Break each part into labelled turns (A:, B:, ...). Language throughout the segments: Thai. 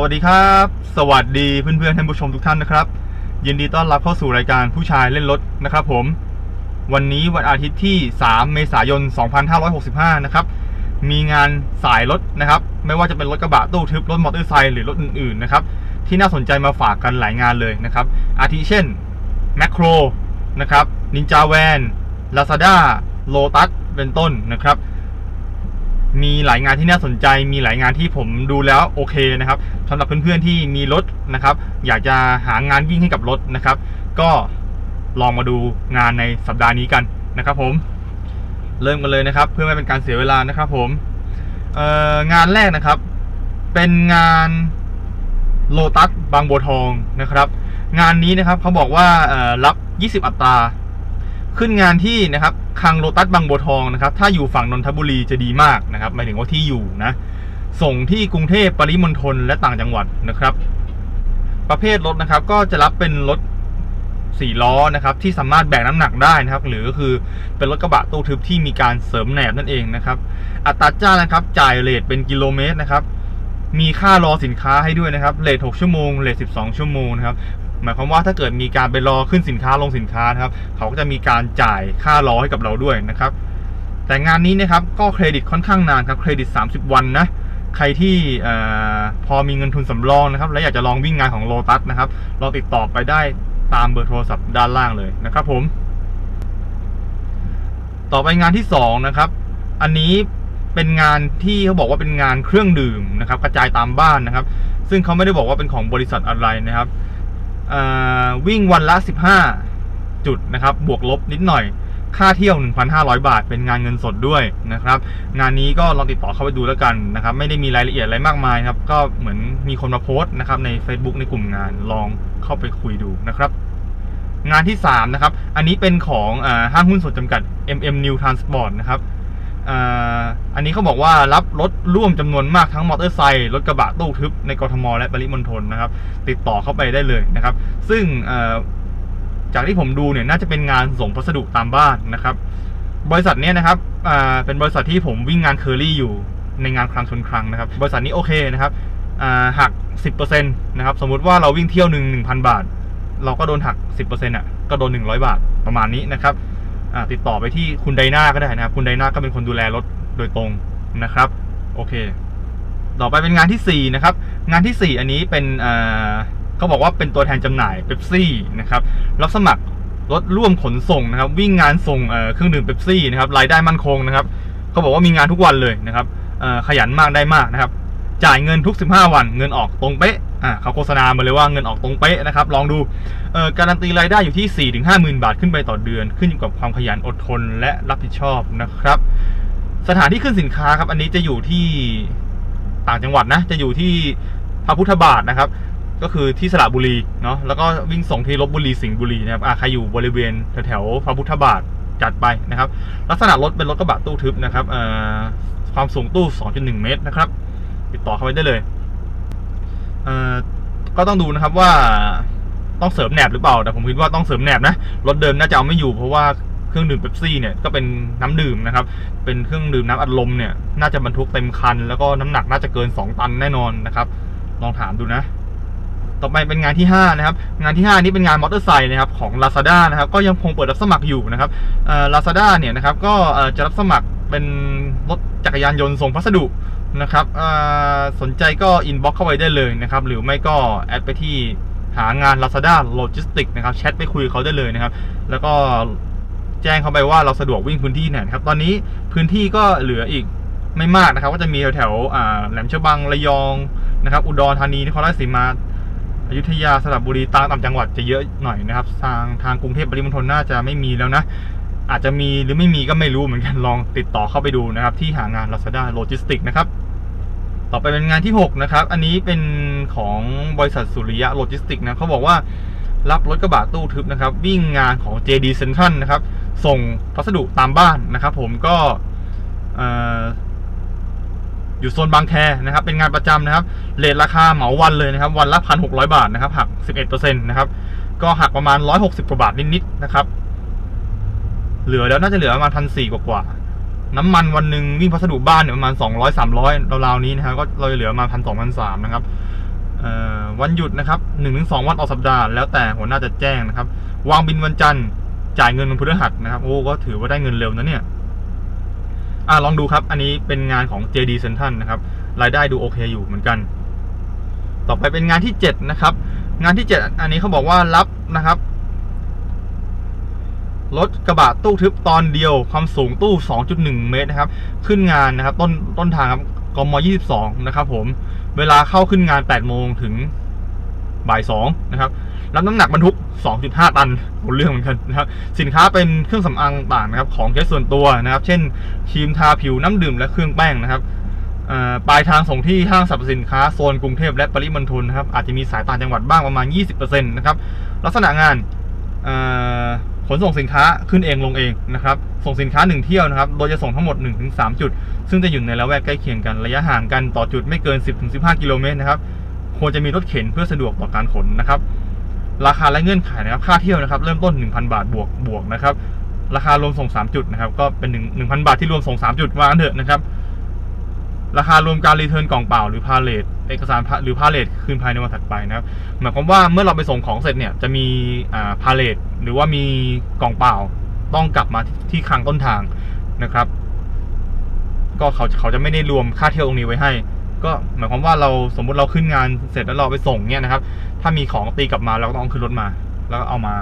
A: สวัสดีครับ สวัสดีเพื่อนๆท่านผู้ชมทุกท่านนะครับ ยินดีต้อนรับเข้าสู่รายการผู้ชายเล่นรถนะครับผม วันนี้วันอาทิตย์ที่ 3 เมษายน 2565 นะครับ มีงานสายรถนะครับ ไม่ว่าจะเป็นรถกระบะตู้ทึบรถมอเตอร์ไซค์หรือรถอื่นๆนะครับ ที่น่าสนใจมาฝากกันหลายงานเลยนะครับ อาทิเช่นแมคโครนะครับนินจาแวนลาซาด้าโลตัสเป็นต้นนะครับ มีหลายงานที่น่าสนใจ มีหลายงานที่ผมดูแล้วโอเคนะครับสำหรับเพื่อนๆที่มีรถนะครับ อยากจะหางานวิ่งให้กับรถนะครับ ก็ลองมาดูงานในสัปดาห์นี้กันนะครับ ผม เริ่มกันเลยนะครับ เพื่อไม่เป็นการเสียเวลานะครับ ผมงานแรกนะครับ เป็นงานโลตัสบางบัวทองนะครับ งานนี้นะครับเขาบอกว่ารับ 20 อัตรา ขึ้นงานที่นะครับ คลังโลตัสบางบัวทองนะครับ ถ้าอยู่ฝั่งนนทบุรีจะดีมากนะครับหมายถึงว่าที่อยู่นะ ส่งที่กรุงเทพปริมณฑลและต่างจังหวัดนะครับ ประเภทรถนะครับ ก็จะรับเป็นรถสี่ล้อนะครับ ที่สามารถแบกน้ำหนักได้นะครับ หรือก็คือเป็นรถกระบะตู้ทึบที่มีการเสริมแหนบนั่นเองนะครับ อัตราจ้างนะครับ จ่ายเลทเป็นกิโลเมตรนะครับมีค่ารอสินค้าให้ด้วยนะครับ เลท6ชั่วโมง เลท12 ชั่วโมงนะครับ หมายความว่าถ้าเกิดมีการไปรอขึ้นสินค้าลงสินค้านะครับ เขาก็จะมีการจ่ายค่ารอให้กับเราด้วยนะครับ แต่งานนี้นะครับก็เครดิตค่อนข้างนานครับเครดิต 30 วันนะใครที่เออพอมีเงินทุนสำรองนะครับ และอยากจะลองวิ่งงานของโลตัสนะครับลองติดต่อไปได้ตามเบอร์โทรศัพท์ด้านล่างเลยนะครับผม ต่อไปงานที่2นะครับ อันนี้เป็นงานที่เขาบอกว่าเป็นงานเครื่องดื่มนะครับ กระจายตามบ้านนะครับ ซึ่งเขาไม่ได้บอกว่าเป็นของบริษัทอะไรนะครับ วิ่งวันละ 15 จุดนะครับ บวกลบนิดหน่อย ค่าเที่ยว 1,500 บาท เป็นงานเงินสดด้วยนะครับ งานนี้ก็ลองติดต่อเข้าไปดูแล้วกันนะครับ ไม่ได้มีรายละเอียดอะไรมากมายครับ ก็เหมือนมีคนมาโพสต์นะครับใน Facebook ในกลุ่มงาน ลองเข้าไปคุยดูนะครับงานที่ 3 นะครับ อันนี้เป็นของอห้างหุ้นส่วนจำกัด MM New Transport นะครับ อันนี้เขาบอกว่ารับรถร่วมจำนวนมากทั้งมอเตอร์ไซค์รถกระบะตู้ทึบในกรทม และปริมณฑลนะครับ ติดต่อเข้าไปได้เลยนะครับ ซึ่งจากที่ผมดูเนี่ยน่าจะเป็นงานส่งพัสดุตามบ้านนะครับ บริษัทเนี้ยนะครับเป็นบริษัทที่ผมวิ่งงานเคอรี่อยู่ในงานคลังชนคลังนะครับ บริษัทนี้โอเคนะครับหัก 10%นะครับ สมมุติว่าเราวิ่งเที่ยวหนึ่ง1,000 บาท เราก็โดนหัก 10%อะก็โดน 100 บาทประมาณนี้นะครับ ติดต่อไปที่คุณไดนาก็ได้นะครับ คุณไดนาก็เป็นคนดูแลรถโดยตรงนะครับ โอเค ต่อไปเป็นงานที่ 4 นะครับ งานที่ 4 อันนี้เป็นเขาบอกว่าเป็นตัวแทนจำหน่ายเบปซี่นะครับ รับสมัครรถร่วมขนส่งนะครับ วิ่งงานส่งเครื่องดื่มเบปซี่นะครับรายได้มั่นคงนะครับเขาบอกว่ามีงานทุกวันเลยนะครับขยันมากได้มากนะครับ จ่ายเงินทุก 15 วัน เงินออกตรงเป๊ะ อ่าเขาโฆษณามาเลยว่าเงินออกตรงเป๊ะนะครับ ลองดูเอ่อการันตีรายได้อยู่ที่ 4 5 0 0 0 0 บาทขึ้นไปต่อเดือน ขึ้นอยู่กับความขยันอดทนและรับผิดชอบนะครับ สถานที่ขึ้นสินค้าครับ อันนี้จะอยู่ที่ต่างจังหวัดนะ จะอยู่ที่พระพุทธบาทนะครับ ก็คือที่สระบุรีเนาะแล้วก็วิ่งส่งที่ลบบุรีสิงห์บุรีนะครับอ่าใครอยู่บริเวณแถวๆพระพุทธบาทจัดไปนะครับ ลักษณะรถเป็นรถกระบะตู้ทึบนะครับเอ่อความสูงตู้ 2.1 เมตรนะครับ ติดต่อเข้าไปได้เลย เออก็ต้องดูนะครับว่าต้องเสริมแหนบหรือเปล่า แต่ผมคิดว่าต้องเสริมแหนบนะ รถเดิมน่าจะเอาไม่อยู่เพราะว่าเครื่องดื่มเป๊ปซี่เนี่ยก็เป็นน้ำดื่มนะครับ เป็นเครื่องดื่มน้ำอัดลมเนี่ย น่าจะบรรทุกเต็มคัน แล้วก็น้ำหนักน่าจะเกิน 2 ตันแน่นอนนะครับ ลองถามดูนะ ต่อไปเป็นงานที่ 5 นะครับ งานที่ 5 นี้เป็นงานมอเตอร์ไซค์นะครับของ Lazada นะครับ ก็ยังคงเปิดรับสมัครอยู่นะครับเอ่อ Lazada เนี่ยนะครับ ก็จะรับสมัคร เป็นรถจักรยานยนต์ส่งพัสดุนะครับสนใจก็อินบ็อกเข้าไปได้เลยนะครับ หรือไม่ก็แอดไปที่หางาน Lazada Logistics นะครับแชทไปคุยเขาได้เลยนะครับ แล้วก็แจ้งเขาไปว่าเราสะดวกวิ่งพื้นที่ไหนนะครับ ตอนนี้พื้นที่ก็เหลืออีกไม่มากนะครับ ก็จะมีแถวๆอ่าแหลมฉบังระยองนะครับ อุดรธานีนครราชสีมาอยุธยาสระบุรีตามต่างจังหวัดจะเยอะหน่อยนะครับ ทางทางกรุงเทพปริมณฑลน่าจะไม่มีแล้วนะ อาจจะมีหรือไม่มีก็ไม่รู้เหมือนกันลองติดต่อเข้าไปดูนะครับ ที่หางาน Lazada Logistics นะครับ ต่อไปเป็นงานที่ 6 นะครับ อันนี้เป็นของบริษัทสุริยะโลจิสติกนะเขาบอกว่ารับรถกระบะตู้ทึบนะครับ วิ่งงานของ JD Central นะครับ ส่งพัสดุตามบ้านนะครับ ผมก็เอ่อยู่โซนบางแคนะครับ เป็นงานประจำนะครับเลทราคาเหมาวันเลยนะครับ วันละพันหกร้อยบาทนะครับหักสิบเอ็ดเปอร์เซ็นต์นะครับ ก็หักประมาณร้อยหกสิบกว่าบาทนิดๆนะครับ เหลือแล้วน่าจะเหลือประมาณพันสี่กว่าๆน้ำมันวันหนึ่งวิ่งพัสดุบ้านเนี่ยประมาณสองร้อยสามร้อยราวๆนี้นะครับก็เราเหลือประมาณพันสองพันสามนะครับเอ่อวันหยุดนะครับหนึ่งถึงสองวันต่อสัปดาห์แล้วแต่หัวหน้าจะแจ้งนะครับ วางบินวันจันทร์จ่ายเงินวันพฤหัสนะครับ โอ้ก็ถือว่าได้เงินเร็วนะเนี่ยอ่าลองดูครับ อันนี้เป็นงานของ JD Central นะครับ รายได้ดูโอเคอยู่เหมือนกัน ต่อไปเป็นงานที่ 7 นะครับ งานที่ 7 อันนี้เขาบอกว่ารับนะครับ รถกระบะตู้ทึบตอนเดียวความสูงตู้ 2.1 เมตรนะครับ ขึ้นงานนะครับ ต้นต้นทางครับกม22 นะครับผม เวลาเข้าขึ้นงาน 8 โมงถึงบ่าย 2 นะครับ รับน้ำหนักบรรทุก 2.5 ตันหมดเรื่องเหมือนกันนะครับ สินค้าเป็นเครื่องสำอางต่างนะครับ ของใช้ส่วนตัวนะครับ เช่นครีมทาผิวน้ำดื่มและเครื่องแป้งนะครับปลายทางส่งที่ห้างสรรพสินค้าโซนกรุงเทพและปริมณฑลนะครับ อาจจะมีสายต่างจังหวัดบ้างประมาณ 20%นะครับ ลักษณะงานเอ่อ ขนส่งสินค้าขึ้นเองลงเองนะครับ ส่งสินค้า 1 เที่ยวนะครับ โดยจะส่งทั้งหมด 1-3 จุด ซึ่งจะอยู่ในละแวกใกล้เคียงกัน ระยะห่างกันต่อจุดไม่เกิน 10-15 กิโลเมตรนะครับ ควรจะมีรถเข็นเพื่อสะดวกต่อการขนนะครับ ราคาและเงื่อนไขนะครับ ค่าเที่ยวนะครับ เริ่มต้น 1,000 บาทบวกบวกนะครับ ราคารวมส่ง 3 จุดนะครับ ก็เป็น1 1,000 บาทที่รวมส่ง 3 จุดว่างั้นเถอะนะครับ ราคารวมการรีเทิร์นกล่องเปล่าหรือพาเลท เอกสารหรือพาเลทคืนภายในวันถัดไปนะครับหมายความว่าเมื่อเราไปส่งของเสร็จเนี่ยจะมีอ่าพาเลทหรือว่ามีกล่องเปล่าต้องกลับมาที่คลังต้นทางนะครับ ก็เขาเขาจะไม่ได้รวมค่าเที่ยวตรงนี้ไว้ให้ ก็หมายความว่าเราสมมุติเราขึ้นงานเสร็จแล้วเราไปส่งเนี่ยนะครับ ถ้ามีของตีกลับมาเราก็ต้องเอาขึ้นรถมา แล้วก็เอามา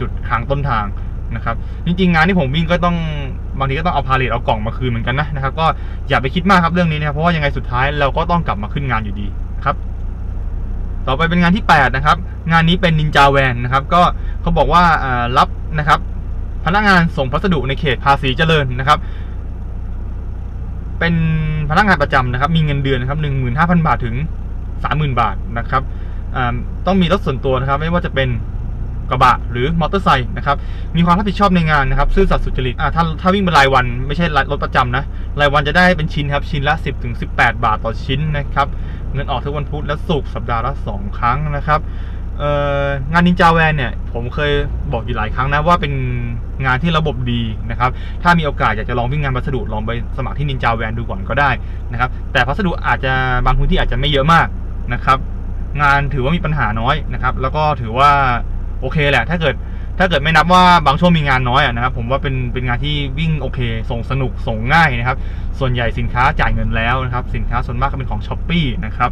A: จุดค้างต้นทางนะครับ จริงๆงานที่ผมวิ่งก็ต้อง บางทีก็ต้องเอาพาเลทเอากล่องมาคืนเหมือนกันนะนะครับ ก็อย่าไปคิดมากครับเรื่องนี้นะครับเพราะว่ายังไงสุดท้ายเราก็ต้องกลับมาขึ้นงานอยู่ดีครับ ต่อไปเป็นงานที่ 8 นะครับ งานนี้เป็นนินจาแวนนะครับ ก็เขาบอกว่ารับนะครับ พนักงานส่งพัสดุในเขตภาษีเจริญนะครับเป็นพนักงานประจำนะครับ มีเงินเดือนนะครับหนึ่งหมื่นห้าพันบาทถึงสามหมื่นบาทนะครับต้องมีรถส่วนตัวนะครับ ไม่ว่าจะเป็น กระบะหรือมอเตอร์ไซค์นะครับมีความรับผิดชอบในงานนะครับซื่อสัตย์สุจริตอ่าถ้าถ้าวิ่งเป็นรายวันไม่ใช่รถประจำนะรายวันจะได้เป็นชิ้นครับชิ้นละ 10ถึง18 บาทต่อชิ้นนะครับเงินออกทุกวันพุธและศุกร์สัปดาห์ละ 2 ครั้งนะครับงานนินจาแวนเนี่ยผมเคยบอกอยู่หลายครั้งนะว่าเป็นงานที่ระบบดีนะครับถ้ามีโอกาสอยากจะลองวิ่งงานพัสดุลองไปสมัครที่นินจาแวนดูก่อนก็ได้นะครับแต่พัสดุอาจจะบางพื้นที่อาจจะไม่เยอะมากนะครับงานถือว่ามีปัญหาน้อยนะครับแล้วก็ถือว่า โอเคแหละ ถ้าเกิดถ้าเกิดไม่นับว่าบางช่วงมีงานน้อยอะนะครับ ผมว่าเป็นเป็นงานที่วิ่งโอเค ส่งสนุกส่งง่ายนะครับ ส่วนใหญ่สินค้าจ่ายเงินแล้วนะครับ สินค้าส่วนมากก็เป็นของช้อปปีนะครับ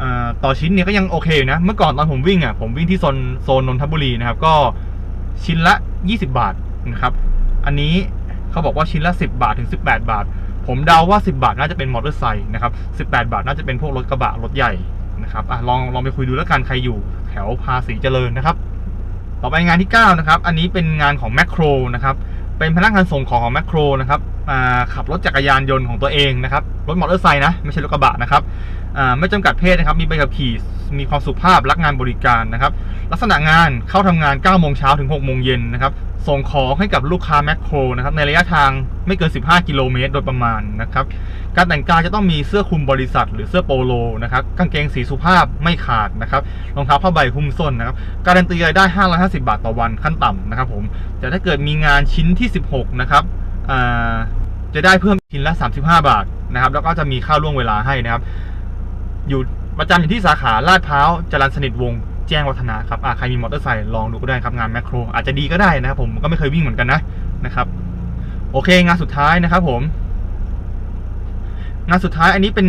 A: อ่อต่อชิ้นเนี่ยก็ยังโอเคอยู่นะ เมื่อก่อนตอนผมวิ่งอะผมวิ่งที่โซนโซนนนทบุรีนะครับ ก็ชิ้นละ 20 บาทนะครับ อันนี้เขาบอกว่าชิ้นละ 10 บาทถึง 18 บาท ผมเดาว่า 10 บาทน่าจะเป็นมอเตอร์ไซค์นะครับ 18 บาทน่าจะเป็นพวกรถกระบะรถใหญ่ นะครับอะลองลองไปคุยดูแล้วกันใครอยู่แถวภาษีเจริญนะครับ ต่อไปงานที่9นะครับ อันนี้เป็นงานของแมคโครนะครับ เป็นพนักงานส่งของของแมคโครนะครับอ่าขับรถจักรยานยนต์ของตัวเองนะครับ รถมอเตอร์ไซค์นะ ไม่ใช่รถกระบะนะครับไม่จำกัดเพศนะครับ มีใบขับขี่ มีความสุภาพ รักงานบริการนะครับ ลักษณะงานเข้าทำงาน9โมงเช้าถึง6โมงเย็นนะครับ ส่งของให้กับลูกค้าแมคโครนะครับในระยะทางไม่เกิน 15 กิโลเมตรโดยประมาณนะครับการแต่งกายจะต้องมีเสื้อคลุมบริษัท หรือเสื้อโปโลนะครับกางเกงสีสุภาพไม่ขาดนะครับรองเท้าผ้าใบหุ้มส้นนะครับการันตีรายได้ 550 บาทต่อวันขั้นต่ำนะครับผมแต่ถ้าเกิดมีงานชิ้นที่ 16 นะครับจะได้เพิ่มชิ้นละ 35 บาทนะครับแล้วก็จะมีค่าล่วงเวลาให้นะครับอยู่ประจำอยู่ที่สาขาลาดพร้าวจรัญสนิทวงศ์ แจ้งวัฒนะครับใครมีมอเตอร์ไซค์ลองดูก็ได้ครับงานแมคโคร อาจจะดีก็ได้นะครับผมก็ไม่เคยวิ่งเหมือนกันนะนะครับโอเค งานสุดท้ายนะครับผม งานสุดท้ายอันนี้เป็น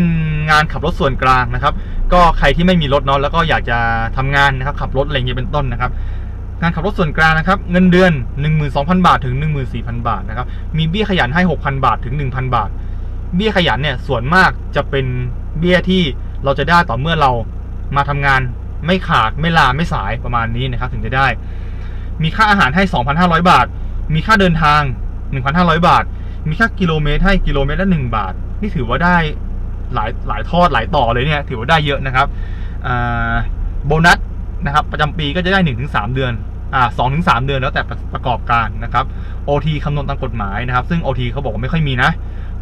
A: งานขับรถส่วนกลางนะครับ ก็ใครที่ไม่มีรถเนาะแล้วก็อยากจะทำงานนะครับ ขับรถอะไรเงี้ยเป็นต้นนะครับงานขับรถส่วนกลางนะครับ เงินเดือน 12,000 บาทถึง 14,000 บาทนะครับ มีเบี้ยขยันให้ 6,000 บาทถึง 1,000 บาท เบี้ยขยันเนี่ยส่วนมากจะเป็นเบี้ยที่เราจะได้ต่อเมื่อเรามาทำงาน ไม่ขาดไม่ลาไม่สายประมาณนี้นะครับถึงจะได้ มีค่าอาหารให้ 2,500 บาท มีค่าเดินทาง 1,500 บาท มีค่ากิโลเมตรให้กิโลเมตรละ1บาท นี่ถือว่าได้หลายหลายทอดหลายต่อเลยเนี่ยถือว่าได้เยอะนะครับโบนัสนะครับประจำปีก็จะได้ 1-3 เดือนอ่าสองถึงสามเดือนแล้วแต่ประประกอบการนะครับ OT คำนวณตามกฎหมายนะครับ ซึ่ง OT เขาบอกว่าไม่ค่อยมีนะ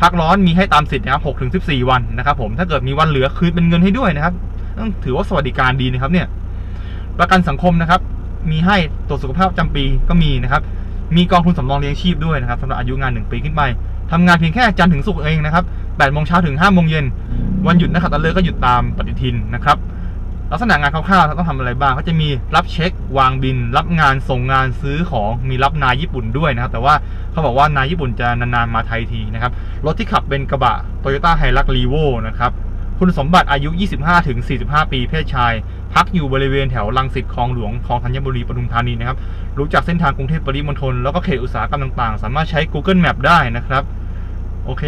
A: พักร้อนมีให้ตามสิทธิ์นะครับ6ถึง14วันนะครับผม ถ้าเกิดมีวันเหลือคืนเป็นเงินให้ด้วยนะครับ ต้องถือว่าสวัสดิการดีนะครับเนี่ย ประกันสังคมนะครับ มีให้ตรวจสุขภาพประจำปีก็มีนะครับ มีกองทุนสำรองเลี้ยงชีพด้วยนะครับสำหรับอายุงาน 1 ปีขึ้นไปทำงานเพียงแค่จันทร์ถึงศุกร์เองนะครับ8โมงเช้าถึง5โมงเย็น วันหยุดนักขัตฤกษ์ก็หยุดตามปฏิทินนะครับลักษณะงานคร่าวๆต้องทำอะไรบ้างเขาจะมีรับเช็ควางบิน รับงานส่งงานซื้อของมีรับนายญี่ปุ่นด้วยนะครับ แต่ว่าเขาบอกว่านายญี่ปุ่นจะนานๆมาไทยทีนะครับ รถที่ขับเป็นกระบะ Toyota h i l u x r e v o นะครับ คุณสมบัติอายุ 25ถึง45 ปีเพศชาย พักอยู่บริเวณแถวลังสิตคลองหลวงคลองธัญบุรีปทุมธานีนะครับ รู้จักเส้นทางกรุงเทพปริมณฑลแล้วก็เขตอุตสาหกรรมต่างๆ สามารถใช้ Google Map ได้นะครับ โอเค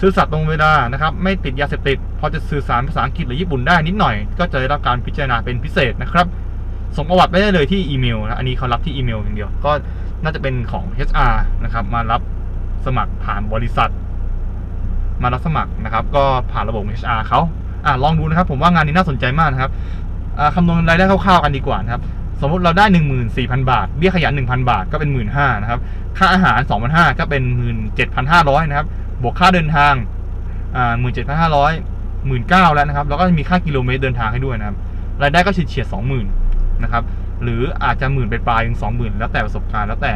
A: ซื่อสัตย์ตรงเวลานะครับ ไม่ติดยาเสพติด พอจะสื่อสารภาษาอังกฤษหรือญี่ปุ่นได้นิดหน่อย ก็จะได้รับการพิจารณาเป็นพิเศษนะครับ ส่งประวัติไปได้เลยที่อีเมลนะ อันนี้เขารับที่อีเมลอย่างเดียว ก็น่าจะเป็นของ HR นะครับ มารับสมัครผ่านบริษัท มารับสมัครนะครับ ก็ผ่านระบบ HR เขาอ่าลองดูนะครับ ผมว่างานนี้น่าสนใจมากนะครับอ่าคำนวณรายได้คร่าวๆกันดีกว่านะครับ สมมติเราได้ 14,000 บาท เบี้ยขยัน 1,000 บาทก็เป็น 15,000นะครับ ค่าอาหาร 2,500 ก็เป็น 17,500 นะครับ บวกค่าเดินทางอ่า17,500 19,000แล้วนะครับ แล้วก็มีค่ากิโลเมตรเดินทางให้ด้วยนะครับ รายได้ก็เฉียดๆ20,000นะครับ หรืออาจจะหมื่นไปปลายถึง20,000 แล้วแต่ประสบการณ์แล้วแต่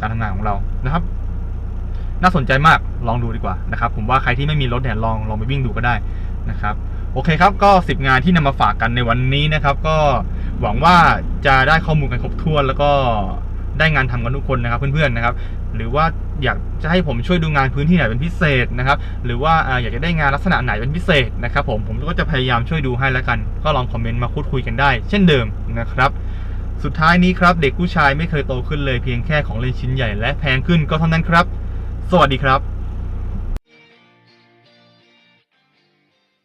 A: การทำงานของเรานะครับ น่าสนใจมากลองดูดีกว่านะครับผมว่าใครที่ไม่มีรถเนี่ยลองลองไปวิ่งดูก็ได้นะครับโอเคครับก็ 10 งานที่นำมาฝากกันในวันนี้นะครับ ก็หวังว่าจะได้ข้อมูลกันครบถ้วนแล้วก็ได้งานทำกันทุกคนนะครับเพื่อนๆนะครับ หรือว่าอยากจะให้ผมช่วยดูงานพื้นที่ไหนเป็นพิเศษนะครับ หรือว่าอ่าอยากจะได้งานลักษณะไหนเป็นพิเศษนะครับ ผมผมก็จะพยายามช่วยดูให้แล้วกัน ก็ลองคอมเมนต์มาพูดคุยกันได้ เช่นเดิมนะครับสุดท้ายนี้ครับเด็กผู้ชายไม่เคยโตขึ้นเลยเพียงแค่ของเล่นชิ้นใหญ่และแพงขึ้นก็เท่านั้นครับ สวัสดีครับ